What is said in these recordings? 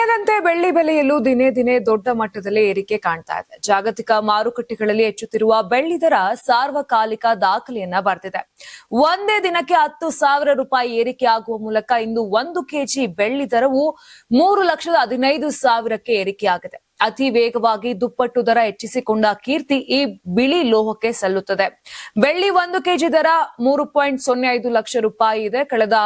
ದಿನದಂತೆ ಬೆಳ್ಳಿ ಬೆಲೆಯಲ್ಲೂ ದಿನೇ ದಿನೇ ದೊಡ್ಡ ಮಟ್ಟದಲ್ಲಿ ಏರಿಕೆ ಕಾಣ್ತಾ ಇದೆ. ಜಾಗತಿಕ ಮಾರುಕಟ್ಟೆಗಳಲ್ಲಿ ಹೆಚ್ಚುತ್ತಿರುವ ಬೆಳ್ಳಿ ದರ ಸಾರ್ವಕಾಲಿಕ ದಾಖಲೆಯನ್ನ ಬರೆದಿದೆ. ಒಂದೇ ದಿನಕ್ಕೆ ಹತ್ತು ಸಾವಿರ ರೂಪಾಯಿ ಏರಿಕೆ ಆಗುವ ಮೂಲಕ ಇಂದು ಒಂದು ಕೆಜಿ ಬೆಳ್ಳಿ ದರವು ಮೂರು ಲಕ್ಷದ ಹದಿನೈದು ಸಾವಿರಕ್ಕೆ ಏರಿಕೆಯಾಗಿದೆ. ಅತಿ ವೇಗವಾಗಿ ದುಪ್ಪಟ್ಟು ದರ ಹೆಚ್ಚಿಸಿಕೊಂಡ ಕೀರ್ತಿ ಈ ಬಿಳಿ ಲೋಹಕ್ಕೆ ಸಲ್ಲುತ್ತದೆ. ಬೆಳ್ಳಿ ಒಂದು ಕೆಜಿ ದರ ಮೂರು ಪಾಯಿಂಟ್ ಸೊನ್ನೆ ಐದು ಲಕ್ಷ ರೂಪಾಯಿ ಇದೆ. ಕಳೆದ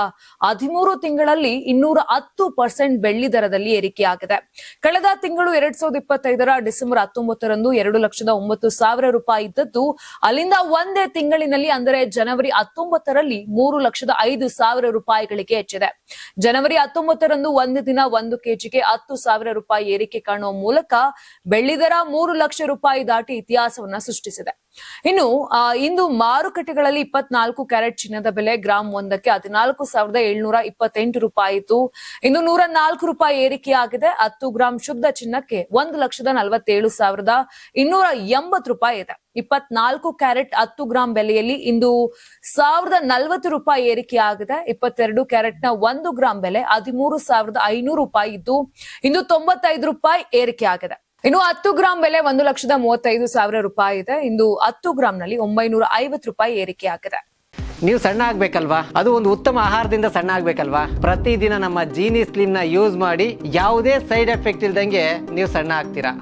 ಹದಿಮೂರು ತಿಂಗಳಲ್ಲಿ ಇನ್ನೂರ ಹತ್ತು ಪರ್ಸೆಂಟ್ ಬೆಳ್ಳಿ ದರದಲ್ಲಿ ಏರಿಕೆಯಾಗಿದೆ. ಕಳೆದ ತಿಂಗಳು ಎರಡ್ ಸಾವಿರದ ಇಪ್ಪತ್ತೈದರ ಡಿಸೆಂಬರ್ ಹತ್ತೊಂಬತ್ತರಂದು ಎರಡು ಲಕ್ಷದ ಒಂಬತ್ತು ಸಾವಿರ ರೂಪಾಯಿ ಇದ್ದದ್ದು. ಅಲ್ಲಿಂದ ಒಂದೇ ತಿಂಗಳಿನಲ್ಲಿ ಅಂದರೆ ಜನವರಿ ಹತ್ತೊಂಬತ್ತರಲ್ಲಿ ಮೂರು ಲಕ್ಷದ ಐದು ಸಾವಿರ ರೂಪಾಯಿಗಳಿಗೆ ಹೆಚ್ಚಿದೆ. ಜನವರಿ ಹತ್ತೊಂಬತ್ತರಂದು ಒಂದು ದಿನ ಒಂದು ಕೆಜಿಗೆ ಹತ್ತು ಸಾವಿರ ರೂಪಾಯಿ ಏರಿಕೆ ಕಾಣುವ ಮೂಲಕ ಬೆಳ್ಳಿ ದರ ಮೂರು ಲಕ್ಷ ರೂಪಾಯಿ ದಾಟಿ ಇತಿಹಾಸವನ್ನ ಸೃಷ್ಟಿಸಿದೆ. ಇನ್ನು ಇಂದು ಮಾರುಕಟ್ಟೆಗಳಲ್ಲಿ ಇಪ್ಪತ್ನಾಲ್ಕು ಕ್ಯಾರೆಟ್ ಚಿನ್ನದ ಬೆಲೆ ಗ್ರಾಮ್ ಒಂದಕ್ಕೆ ಹದಿನಾಲ್ಕು ಸಾವಿರದ ಏಳ್ನೂರ ಇಪ್ಪತ್ತೆಂಟು ರೂಪಾಯಿ ಇತ್ತು. ಇಂದು ನೂರ ನಾಲ್ಕು ರೂಪಾಯಿ ಏರಿಕೆಯಾಗಿದೆ. ಹತ್ತು ಗ್ರಾಂ ಶುದ್ಧ ಚಿನ್ನಕ್ಕೆ ಒಂದು ಲಕ್ಷದ ನಲವತ್ತೇಳು ಸಾವಿರದ ಇನ್ನೂರ ಎಂಬತ್ತು ರೂಪಾಯಿ ಇದೆ. ಇಪ್ಪತ್ನಾಲ್ಕು ಕ್ಯಾರೆಟ್ ಹತ್ತು ಗ್ರಾಂ ಬೆಲೆಯಲ್ಲಿ ಇಂದು ಸಾವಿರದ ನಲವತ್ತು ರೂಪಾಯಿ ಏರಿಕೆಯಾಗಿದೆ. ಇಪ್ಪತ್ತೆರಡು ಕ್ಯಾರೆಟ್ನ ಒಂದು ಗ್ರಾಂ ಬೆಲೆ ಹದಿಮೂರು ಸಾವಿರದ ಐನೂರು ರೂಪಾಯಿ ಇದ್ದು, ಇಂದು ತೊಂಬತ್ತೈದು ರೂಪಾಯಿ ಏರಿಕೆಯಾಗಿದೆ. ಇನ್ನು ಹತ್ತು ಗ್ರಾಂ ಬೆಲೆ ಒಂದು ಲಕ್ಷದ ಮೂವತ್ತೈದು ಸಾವಿರ ರೂಪಾಯಿ ಇದೆ. ಇಂದು ಹತ್ತು ಗ್ರಾಂನಲ್ಲಿ ಒಂಬೈನೂರ ಐವತ್ತು ರೂಪಾಯಿ ಏರಿಕೆ ಆಗಿದೆ. ನೀವು ಸಣ್ಣ ಆಗ್ಬೇಕಲ್ವಾ? ಅದು ಒಂದು ಉತ್ತಮ ಆಹಾರದಿಂದ ಸಣ್ಣ ಆಗ್ಬೇಕಲ್ವಾ? ಪ್ರತಿದಿನ ನಮ್ಮ ಜೀನಿ ಸ್ಲಿಮ್ನ ಯೂಸ್ ಮಾಡಿ ಯಾವುದೇ ಸೈಡ್ ಎಫೆಕ್ಟ್ ಇಲ್ದಂಗೆ ನೀವು ಸಣ್ಣ ಆಗ್ತೀರಾ?